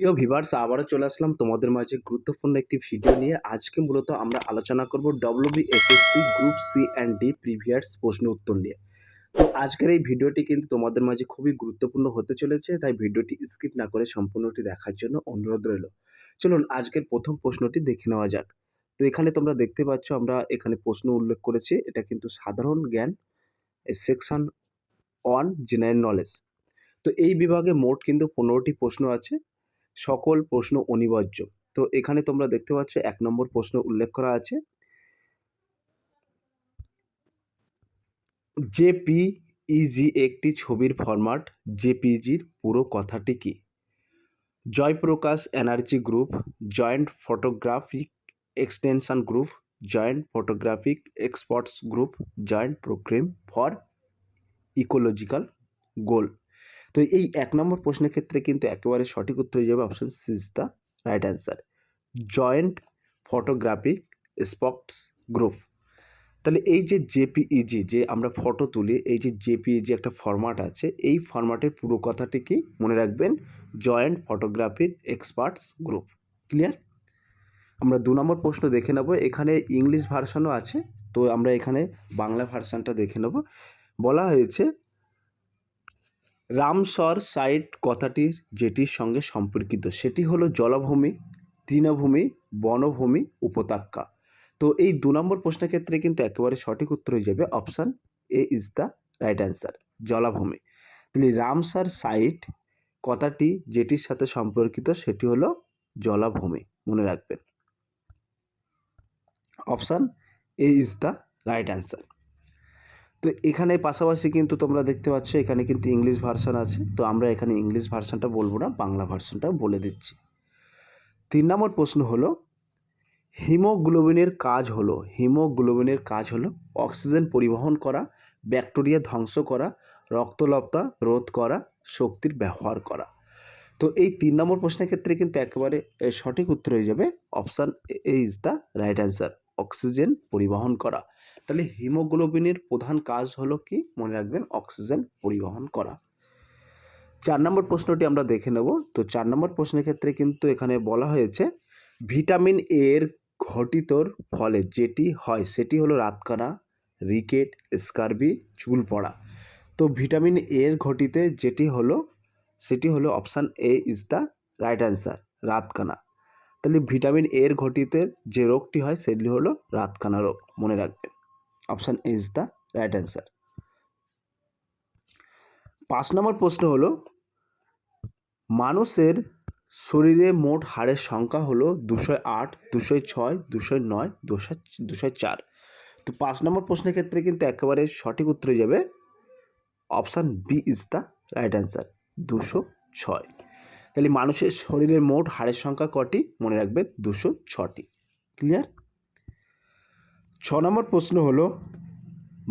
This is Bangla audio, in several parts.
প্রিয় ভিভার্স আবারও চলে আসলাম তোমাদের মাঝে গুরুত্বপূর্ণ একটি ভিডিও নিয়ে। আজকে মূলত আমরা আলোচনা করব WBSSC group C and D previous প্রশ্ন উত্তর নিয়ে। তো আজকের এই ভিডিওটি কিন্তু তোমাদের মাঝে খুবই গুরুত্বপূর্ণ হতে চলেছে, তাই ভিডিওটি স্কিপ না করে সম্পূর্ণটি দেখার জন্য অনুরোধ রইল। চলুন, আজকের প্রথম প্রশ্নটি দেখে নেওয়া যাক। তো এখানে তোমরা দেখতে পাচ্ছ, আমরা এখানে প্রশ্ন উল্লেখ করেছি, এটা কিন্তু সাধারণ জ্ঞান সেকশন ওয়ান জেনারেল নলেজ তো এই বিভাগে মোট কিন্তু পনেরোটি প্রশ্ন আছে সকল প্রশ্ন অনিবার্য। তো এখানে তোমরা দেখতে পাচ্ছ এক নম্বর প্রশ্ন উল্লেখ করা আছে। জেপিইজি একটি ছবির ফরম্যাট জেপিজির পুরো কথাটি কি? Jayprakash energy group, joint photographic extension group, joint photographic experts group, joint program for ecological goal. তো এই এক নম্বর প্রশ্নের ক্ষেত্রে কিন্তু একেবারে সঠিক উত্তর হয়ে যাবে option C is the right answer joint photographic spots group তাহলে এই যে জেপিইজি যে আমরা ফটো তুলি, এই যে জেপিইজি একটা ফরম্যাট আছে, এই ফরম্যাটের পুরো কথাটি কি মনে রাখবেন? জয়েন্ট ফটোগ্রাফির এক্সপার্টস গ্রুপ ক্লিয়ার আমরা দু নম্বর প্রশ্ন দেখে নেব। এখানে ইংলিশ ভার্সানও আছে, তো আমরা এখানে বাংলা ভার্সানটা দেখে নেব। বলা হয়েছে রামসর সাইট কথাটির যেটির সঙ্গে সম্পর্কিত, সেটি হলো জলভূমি, তৃণভূমি, বনভূমি, উপত্যকা। তো এই দু নম্বর প্রশ্নের ক্ষেত্রে কিন্তু একেবারে সঠিক উত্তর হয়ে যাবে option A is the right answer জলাভূমি। তাহলে রামসার সাইট কথাটি যেটির সাথে সম্পর্কিত, সেটি হলো জলাভূমি, মনে রাখবেন। Option A is the right answer তো এখানে পাশাপাশি কিন্তু তোমরা দেখতে পাচ্ছ, এখানে কিন্তু ইংলিশ ভার্সন আছে। তো আমরা এখানে ইংলিশ ভার্সনটা বলব না, বাংলা ভার্সনটা বলে দিচ্ছি। তিন নম্বর প্রশ্ন হলো, হিমোগ্লোবিনের কাজ হলো, হিমোগ্লোবিনের কাজ হলো অক্সিজেন পরিবহন করা, ব্যাকটেরিয়া ধ্বংস করা রক্তলপ্তা রোধ করা, শক্তির ব্যবহার করা। তো এই তিন নম্বর প্রশ্নের ক্ষেত্রে কিন্তু একেবারে সঠিক উত্তর হয়ে যাবে option A is the right answer oxygen পরিবহন করা। তাহলে হিমোগ্লোবিনের প্রধান কাজ হলো কি? মনে রাখবেন অক্সিজেন পরিবহন করা। চার নম্বর প্রশ্নটি আমরা দেখে নেব। তো চার নম্বর প্রশ্নের ক্ষেত্রে কিন্তু এখানে বলা হয়েছে, ভিটামিন এর ঘটিতর ফলে যেটি হয়, সেটি হলো রাতকানা, রিকেট, স্কারবি চুল পড়া তো ভিটামিন এর ঘটিতে যেটি হলো, সেটি হলো option A is the right answer রাতকানা। তাহলে ভিটামিন এর ঘটিতে যে রোগটি হয় সেটি হলো রাতকানা রোগ। মনে রাখবেন। Option is the right answer পাঁচ নম্বর প্রশ্ন হলো, মানুষের শরীরে মোট হাড়ের সংখ্যা হলো দুশো আট দুশো ছয় দুশো নয় দুশো দুশো চার। তো পাঁচ নম্বর প্রশ্নের ক্ষেত্রে কিন্তু একেবারে সঠিক উত্তর যাবে। Option B is the right answer দুশো ছয়। তাহলে মানুষের শরীরের মোট হাড়ের সংখ্যা কটি? মনে রাখবেন দুশো ছটি। ক্লিয়ার ছ নম্বর প্রশ্ন হলো,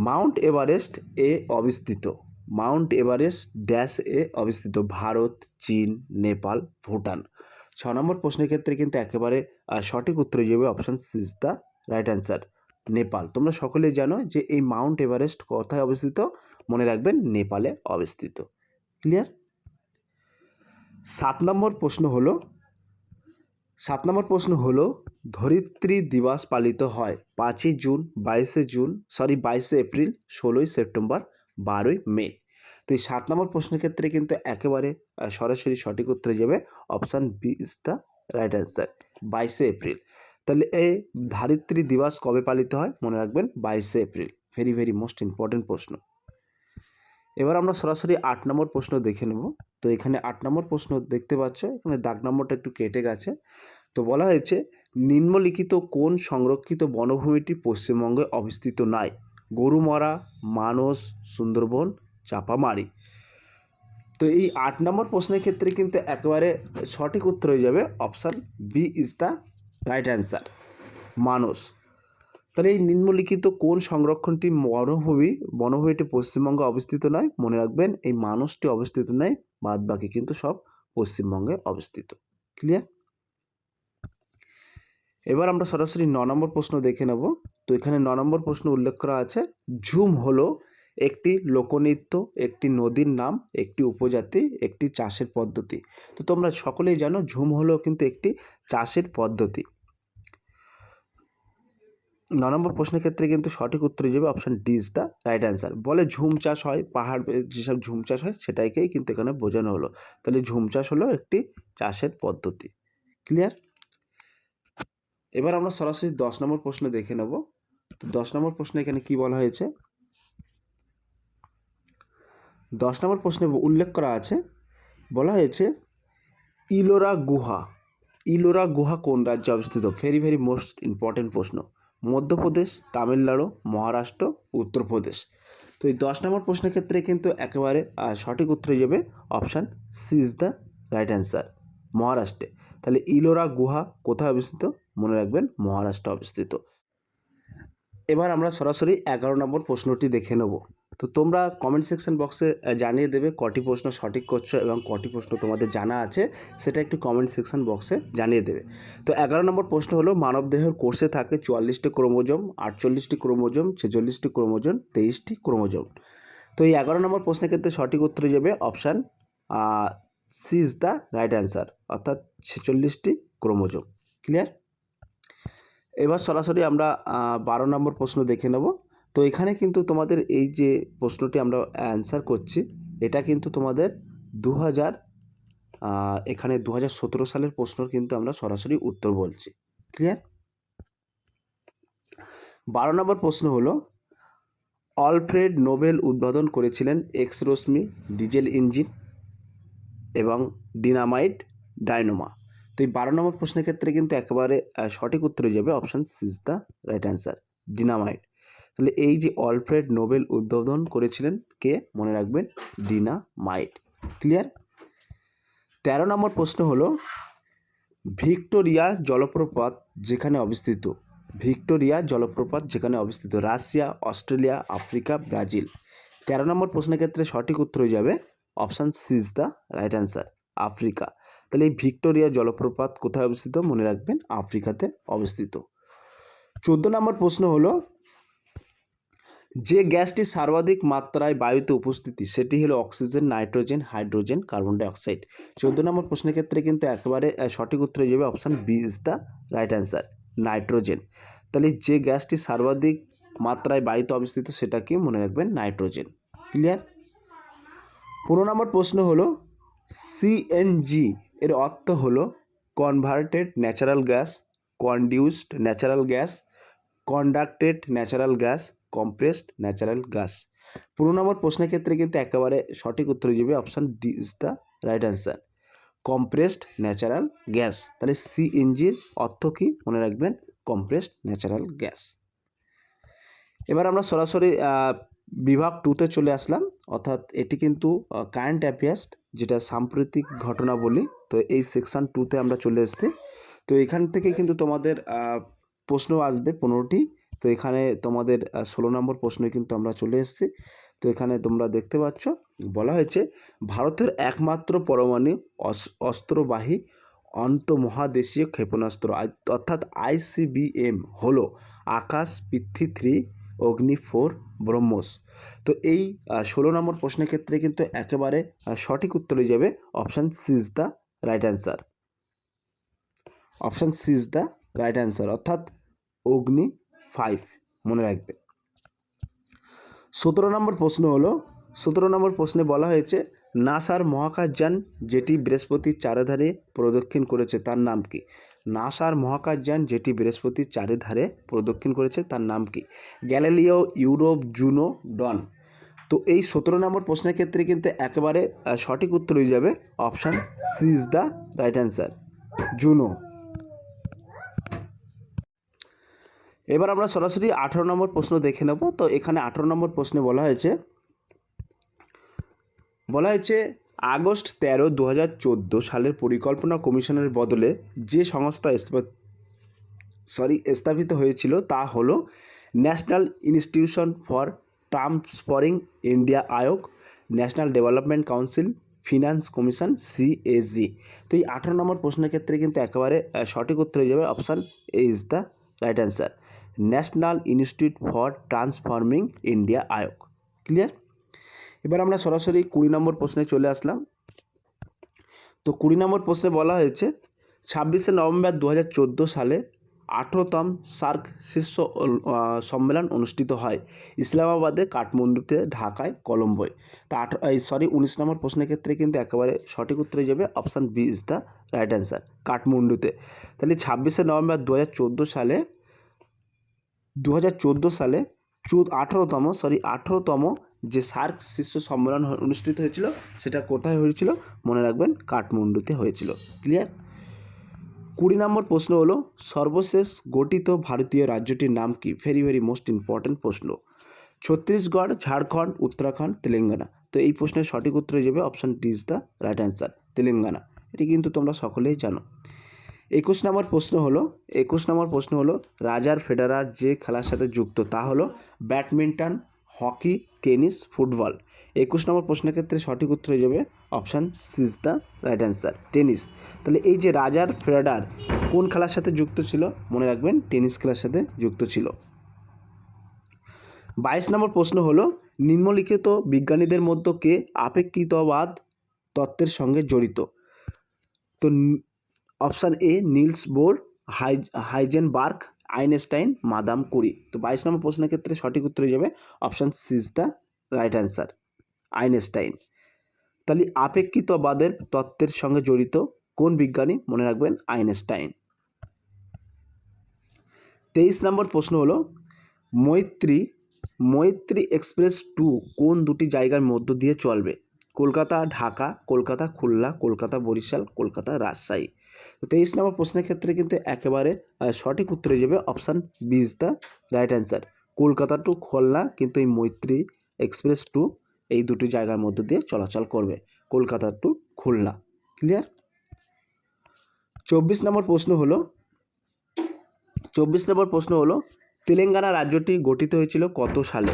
মাউন্ট এভারেস্ট এ অবস্থিত? মাউন্ট এভারেস্ট ড্যাশ এ অবস্থিত? ভারত, চীন, নেপাল, ভুটান। ছ নম্বর প্রশ্নের ক্ষেত্রে কিন্তু একেবারে সঠিক উত্তর যাবে option C is the right answer Nepal. তোমরা সকলেই জানো যে এই মাউন্ট এভারেস্ট কোথায় অবস্থিত? মনে রাখবেন, নেপালে অবস্থিত। ক্লিয়ার সাত নম্বর প্রশ্ন হলো, সাত নম্বর প্রশ্ন হলো, ধরিত্রী দিবস পালিত হয় পাঁচই জুন, বাইশে জুন সরি বাইশে এপ্রিল, ষোলোই সেপ্টেম্বর, বারোই মে। তো এই সাত নম্বর প্রশ্নের ক্ষেত্রে কিন্তু একেবারে সরাসরি সঠিক উত্তরে যাবে option B is the right answer বাইশে এপ্রিল। তাহলে এই ধারিত্রী দিবস কবে পালিত হয়? মনে রাখবেন, বাইশে April. Very very most important প্রশ্ন। এবার আমরা সরাসরি আট নম্বর প্রশ্ন দেখে নেব। তো এখানে আট নম্বর প্রশ্ন দেখতে পাচ্ছ, এখানে দাগ নম্বরটা একটু কেটে গেছে। তো বলা হয়েছে, নিম্নলিখিত কোন সংরক্ষিত বনভূমিটি পশ্চিমবঙ্গে অবস্থিত নাই গরুমরা, মানস, সুন্দরবন, চাপামারি। তো এই আট নম্বর প্রশ্নের ক্ষেত্রে কিন্তু একেবারে সঠিক উত্তর হয়ে যাবে option B is the right answer, Manas. তাহলে এই নিম্নলিখিত কোন সংরক্ষণটি বনভূমি, বনভূমিটি পশ্চিমবঙ্গে অবস্থিত নয়। মনে রাখবেন, এই মানুষটি অবস্থিত নয় বাদ বাকি কিন্তু সব পশ্চিমবঙ্গে অবস্থিত। ক্লিয়ার এবার আমরা সরাসরি ন নম্বর প্রশ্ন দেখে নেব। তো এখানে ন নম্বর প্রশ্ন উল্লেখ করা আছে, ঝুম হলো একটি লোকনৃত্য, একটি নদীর নাম, একটি উপজাতি, একটি চাষের পদ্ধতি। তো তোমরা সকলেই জানো, ঝুম হলো কিন্তু একটি চাষের পদ্ধতি। ন নম্বর প্রশ্নের ক্ষেত্রে কিন্তু সঠিক উত্তর যাবে option D is the right answer বলে ঝুম চাষ হয়, পাহাড় যেসব ঝুম চাষ হয় সেটাইকেই কিন্তু এখানে বোঝানো হলো। তাহলে ঝুম চাষ হলো একটি চাষের পদ্ধতি। ক্লিয়ার এবার আমরা সরাসরি দশ নম্বর প্রশ্ন দেখে নেব। তো দশ নম্বর প্রশ্নে এখানে কি বলা হয়েছে? দশ নম্বর প্রশ্নে উল্লেখ করা আছে। বলা হয়েছে, ইলোরা গুহা। ইলোরা গুহা কোন রাজ্যে অবস্থিত? ভেরি ভেরি মোস্ট ইম্পর্টেন্ট প্রশ্ন। মধ্যপ্রদেশ, তামিলনাড়ু, মহারাষ্ট্র, উত্তরপ্রদেশ। তো এই দশ নম্বর প্রশ্নের ক্ষেত্রে কিন্তু একেবারে সঠিক উত্তর হয়ে যাবে option C is the right answer মহারাষ্ট্রে। তাহলে ইলোরা গুহা কোথায় অবস্থিত? মনে রাখবেন মহারাষ্ট্রে অবস্থিত। এবার আমরা সরাসরি এগারো নম্বর প্রশ্নটি দেখে নেব। তো তোমরা কমেন্ট সেকশন বক্সে জানিয়ে দেবে কটি প্রশ্ন সঠিক করছ এবং কটি প্রশ্ন তোমাদের জানা আছে, সেটা একটু কমেন্ট সেকশন বক্সে জানিয়ে দেবে। তো এগারো নম্বর প্রশ্ন হলো মানবদেহের কোর্সে থাকে চুয়াল্লিশটি ক্রোমোজোম, আটচল্লিশটি ক্রোমোজোম, ছেচল্লিশটি ক্রোমোজোম, তেইশটি ক্রোমোজোম। তো এই এগারো নম্বর প্রশ্নের ক্ষেত্রে সঠিক উত্তর যাবে option C is the right answer অর্থাৎ ছেচল্লিশটি ক্রোমোজোম। ক্লিয়ার এবার সরাসরি আমরা বারো নম্বর প্রশ্ন দেখে নেব। তো এখানে কিন্তু তোমাদের এই যে প্রশ্নটি আমরা অ্যান্সার করছি, এটা কিন্তু তোমাদের দু হাজার এখানে দু হাজার সতেরো সালের প্রশ্নর কিন্তু আমরা সরাসরি উত্তর বলছি। ক্লিয়ার বারো নম্বর প্রশ্ন হলো অলফ্রেড নোবেল উদ্বোধন করেছিলেন এক্স রশ্মি, ডিজেল ইঞ্জিন এবং ডিনামাইট ডায়নোমা। তো এই বারো নম্বর প্রশ্নের ক্ষেত্রে কিন্তু একেবারে সঠিক উত্তর যাবে option C is the right answer, dynamite. তাহলে এই যে অলফ্রেড নোবেল উদ্বোধন করেছিলেন কে? মনে রাখবেন, ডিনা মাইট। ক্লিয়ার তেরো নম্বর প্রশ্ন হলো, ভিক্টোরিয়া জলপ্রপাত যেখানে অবস্থিত। ভিক্টোরিয়া জলপ্রপাত যেখানে অবস্থিত। Russia, Australia, Africa, Brazil. তেরো নম্বর প্রশ্নের ক্ষেত্রে সঠিক উত্তর হয়ে যাবে option C is the right answer, Africa. তাহলে এই ভিক্টোরিয়া জলপ্রপাত কোথায় অবস্থিত? মনে রাখবেন, আফ্রিকাতে অবস্থিত। চোদ্দ নম্বর প্রশ্ন হলো যে গ্যাসটি সর্বাধিক মাত্রায় বায়ুতে উপস্থিতি, সেটি হলো oxygen, nitrogen, hydrogen, carbon dioxide. চোদ্দ নম্বর প্রশ্নের ক্ষেত্রে কিন্তু একেবারে সঠিক উত্তর হয়ে যাবে option B is the right answer, nitrogen. তাহলে যে গ্যাসটি সর্বাধিক মাত্রায় বায়ুতে অবস্থিত সেটা কি মনে রাখবেন নাইট্রোজেন। ক্লিয়ার? পনেরো নম্বর প্রশ্ন হলো সিএনজি এর অর্থ হলো converted natural gas conduced natural gas conducted natural gas compressed natural gas পনেরো নম্বর প্রশ্নের ক্ষেত্রে কিন্তু একেবারে সঠিক উত্তর হয়ে যাবে option D is the right answer compressed natural gas তাহলে সিএনজির অর্থ কী? মনে রাখবেন কম্প্রেসড ন্যাচারাল গ্যাস এবার আমরা সরাসরি বিভাগ টুতে চলে আসলাম। অর্থাৎ এটি কিন্তু কারেন্ট অ্যাফেয়ার্স যেটা সাম্প্রতিক ঘটনা বলি, তো এই সেকশন টুতে আমরা চলে এসেছি। তো এখান থেকে কিন্তু তোমাদের প্রশ্ন আসবে পনেরোটি। তো এখানে তোমাদের ষোলো নম্বর প্রশ্নে কিন্তু আমরা চলে এসেছি। তো এখানে তোমরা দেখতে পাচ্ছ, বলা হয়েছে, ভারতের একমাত্র পরমাণু অস- অস্ত্রবাহী অন্তমহাদেশীয় ক্ষেপণাস্ত্র। অর্থাৎ আইসিবিএম হলো আকাশ, পৃথ্বী, থ্রি, অগ্নি, ফোর, ব্রহ্মোস। তো এই ষোলো নম্বর প্রশ্নের ক্ষেত্রে কিন্তু একেবারে সঠিক উত্তর যাবে option C is the right answer. Option C is the right answer. অর্থাৎ অগ্নি ফাইভ মনে রাখবে। সতেরো নম্বর প্রশ্ন হলো, সতেরো নম্বর প্রশ্নে বলা হয়েছে, নাসার মহাকাশযান যেটি বৃহস্পতির চারিধারে প্রদক্ষিণ করেছে, তার নাম কি? নাসার মহাকাশযান যেটি বৃহস্পতির চারিধারে প্রদক্ষিণ করেছে, তার নাম কি? Galileo, Europe, Juno, Dawn. তো এই সতেরো নম্বর প্রশ্নের ক্ষেত্রে কিন্তু একেবারে সঠিক উত্তর হয়ে যাবে, option C is the right answer, Juno. এবার আমরা সরাসরি আঠারো নম্বর প্রশ্ন দেখে নেব। তো এখানে আঠারো নম্বর প্রশ্নে বলা হয়েছে বলা হয়েছে, আগস্ট তেরো দু সালের পরিকল্পনা কমিশনের বদলে যে সংস্থা সরি স্থাপিত হয়েছিল তা হল National Institution for Transforming India Aayog, National Development Council, Finance Commission CAG তো এই আঠারো নম্বর প্রশ্নের ক্ষেত্রে কিন্তু একেবারে সঠিক উত্তর হয়ে যাবে option A is the right answer. National Institute for Transforming India Aayog. Clear এবার আমরা সরাসরি কুড়ি নম্বর প্রশ্নে চলে আসলাম। তো কুড়ি নম্বর প্রশ্নে বলা হয়েছে, ছাব্বিশে নভেম্বর দু হাজার চোদ্দ সালে আঠেরোতম সার্ক শীর্ষ সম্মেলন অনুষ্ঠিত হয় ইসলামাবাদে কাঠমান্ডুতে ঢাকায় কলম্বোয়। তা আঠ সরি উনিশ নম্বর প্রশ্নের ক্ষেত্রে কিন্তু একেবারে সঠিক উত্তর যাবে option B is the right answer, কাঠমান্ডুতে। তাহলে ছাব্বিশে নভেম্বর দু হাজার চোদ্দ সালে দু চোদ্দ সালে চোদ্দ, আঠেরোতম সরি আঠেরোতম যে সার্ক শীর্ষ সম্মেলন অনুষ্ঠিত হয়েছিল, সেটা কোথায় হয়েছিল? মনে রাখবেন, কাঠমান্ডুতে হয়েছিল। ক্লিয়ার কুড়ি নম্বর প্রশ্ন হলো, সর্বশেষ গঠিত ভারতীয় রাজ্যটির নাম কি? ভেরি ভেরি মোস্ট ইম্পর্ট্যান্ট প্রশ্ন। ছত্তিশগড়, ঝাড়খণ্ড, উত্তরাখণ্ড, তেলেঙ্গানা। তো এই প্রশ্নের সঠিক উত্তর হয়ে যাবে option D is the right answer Telangana. এটি কিন্তু তোমরা সকলেই জানো। একুশ নম্বর প্রশ্ন হলো, একুশ নম্বর প্রশ্ন হলো রাজার ফেডারার যে খেলার সাথে যুক্ত, তা হলো ব্যাডমিন্টন, হকি, টেনিস, ফুটবল। একুশ নম্বর প্রশ্নের ক্ষেত্রে সঠিক উত্তর হয়ে যাবে option C is the right answer, tennis. তাহলে এই যে রাজার ফেডারার কোন খেলার সাথে যুক্ত ছিল, মনে রাখবেন টেনিস খেলার সাথে যুক্ত ছিল। বাইশ নম্বর প্রশ্ন হলো, নিম্নলিখিত বিজ্ঞানীদের মধ্যে কে আপেক্ষিকতাবাদ তত্ত্বের সঙ্গে জড়িত? তো অপশান এ, নিলস বোর, হাই, হাইজেনবার্গ, আইনস্টাইন, মাদাম কুরি। তো বাইশ নম্বর প্রশ্নের ক্ষেত্রে সঠিক উত্তর হয়ে যাবে option C is the right answer, Einstein. তাহলে আপেক্ষিতবাদের তত্ত্বের সঙ্গে জড়িত কোন বিজ্ঞানী, মনে রাখবেন, আইনস্টাইন। তেইশ নম্বর প্রশ্ন হলো, মৈত্রী মৈত্রী এক্সপ্রেস টু কোন দুটি জায়গার মধ্য দিয়ে চলবে? কলকাতা, ঢাকা, কলকাতা, খুলনা, কলকাতা, বরিশাল, কলকাতা, রাজশাহী। তো তেইশ নম্বর প্রশ্নের ক্ষেত্রে কিন্তু একেবারে সঠিক উত্তর যাবে option B is the right answer. Kolkata to Khulna কিন্তু এই মৈত্রী এক্সপ্রেস টু এই দুটি জায়গার মধ্য দিয়ে চলাচল করবে। কলকাতা টু খুলনা। ক্লিয়ার? চব্বিশ নম্বর প্রশ্ন হলো, চব্বিশ নম্বর প্রশ্ন হলো, তেলেঙ্গানা রাজ্যটি গঠিত হয়েছিল কত সালে?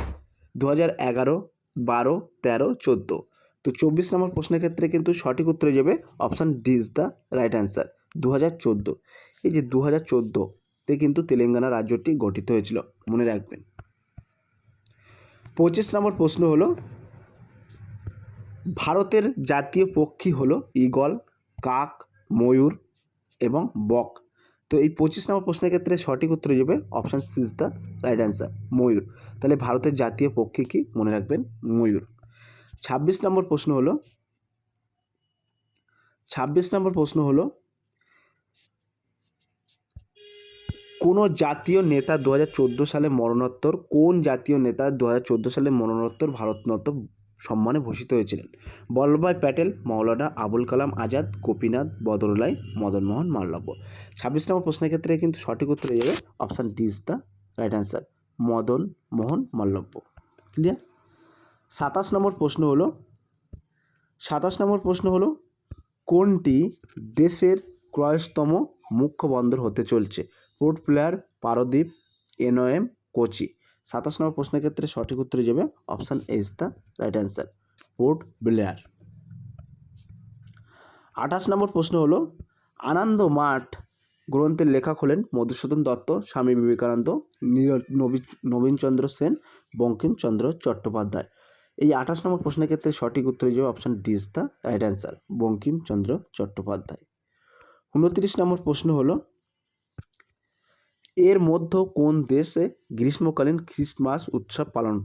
দু হাজার এগারো, বারো, তেরো, চোদ্দ। তো চব্বিশ নম্বর প্রশ্নের ক্ষেত্রে কিন্তু সঠিক উত্তর যাবে option D is the right answer দু হাজার চোদ্দ। এই যে দু হাজার চোদ্দোতে কিন্তু তেলেঙ্গানা রাজ্যটি গঠিত হয়েছিল, মনে রাখবেন। পঁচিশ নম্বর প্রশ্ন হলো, ভারতের জাতীয় পক্ষী হলো ঈগল, কাক, ময়ূর এবং বক। তো এই পঁচিশ নম্বর প্রশ্নের ক্ষেত্রে সঠিক উত্তর যাবে option C is the right answer ময়ূর। তাহলে ভারতের জাতীয় পক্ষী কি, মনে রাখবেন, ময়ূর। ছাব্বিশ নম্বর প্রশ্ন হলো, ছাব্বিশ নম্বর প্রশ্ন হলো, কোনো জাতীয় নেতা দু হাজার চোদ্দ সালে মরণোত্তর, কোন জাতীয় নেতা দু হাজার চোদ্দ সালে মরণোত্তর ভারতরত্ন সম্মানে ভূষিত হয়েছিলেন? বল্লভভাই প্যাটেল মৌলানা আবুল কালাম আজাদ, গোপীনাথ বদরুলাই মদনমোহন মাল্লব্য ছাব্বিশ নম্বর প্রশ্নের ক্ষেত্রে কিন্তু সঠিক উত্তর হয়ে যাবে option D is the right answer, Madan Mohan Malaviya clear? সাতাশ নম্বর প্রশ্ন হলো, সাতাশ নম্বর প্রশ্ন হলো, কোনটি দেশের ক্রয়স্তম মুখ্য বন্দর হতে চলছে? পোর্ট প্লেয়ার পারদ্বীপ, এনওএম, কোচি। সাতাশ নম্বর প্রশ্নের ক্ষেত্রে সঠিক উত্তর যাবে option A is the right answer, Port Blair. আঠাশ নম্বর প্রশ্ন হলো, আনন্দ মাঠ গ্রন্থের লেখক হলেন মধুসূদন দত্ত, স্বামী বিবেকানন্দ নবীনচন্দ্র সেন, বঙ্কিমচন্দ্র চট্টোপাধ্যায়। এই আঠাশ নম্বর প্রশ্নের ক্ষেত্রে সঠিক উত্তর হয়ে যাবে option D is the right answer Bankimchandra Chattopadhyay. উনত্রিশ নম্বর প্রশ্ন হলো, এর মধ্যে কোন দেশে গ্রীষ্মকালীন খ্রিস্টমাস উৎসব পালন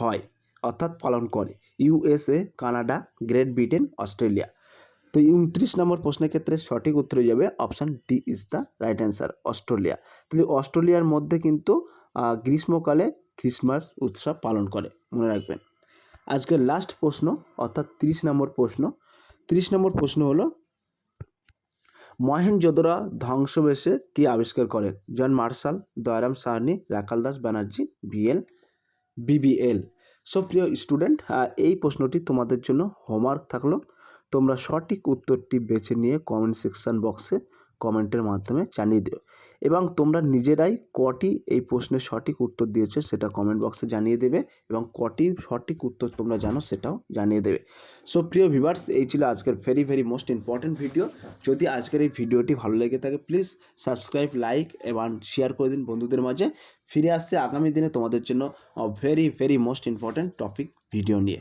হয়? অর্থাৎ পালন করে। USA Canada, Great Britain, Australia. তো উনত্রিশ নম্বর প্রশ্নের ক্ষেত্রে সঠিক উত্তর হয়ে যাবে option D is the right answer Australia. তাহলে অস্ট্রেলিয়ার মধ্যে কিন্তু গ্রীষ্মকালে খ্রিস্টমাস উৎসব পালন করে। মনে রাখবেন। আজকের লাস্ট প্রশ্ন, অর্থাৎ তিরিশ নম্বর প্রশ্ন। তিরিশ নম্বর প্রশ্ন হলো মহেনজোদড়ো ধ্বংসবেশে কি আবিষ্কার করেন? John Marshall, Dayaram Sahni, Rakhal Das Banerji B L. B B student so প্রশ্নটি তোমাদের জন্য হোমওয়ার্ক থাকল। তোমরা সঠিক উত্তরটি বেছে নিয়ে কমেন্ট সেকশন বক্সে কমেন্টের মাধ্যমে জানিয়ে দিও। এবং তোমরা নিজেরাই কটি এই প্রশ্নের সঠিক উত্তর দিয়েছ সেটা কমেন্ট বক্সে জানিয়ে দেবে এবং কটি সঠিক উত্তর তোমরা জানো সেটাও জানিয়ে দেবে। সো প্রিয় ভিভার্স এই ছিল আজকের very very most important video যদি আজকের এই ভিডিওটি ভালো লেগে থাকে প্লিজ সাবস্ক্রাইব লাইক এবং শেয়ার করে দিন বন্ধুদের মাঝে। ফিরে আসছে আগামী দিনে তোমাদের জন্য very very most important topic video নিয়ে।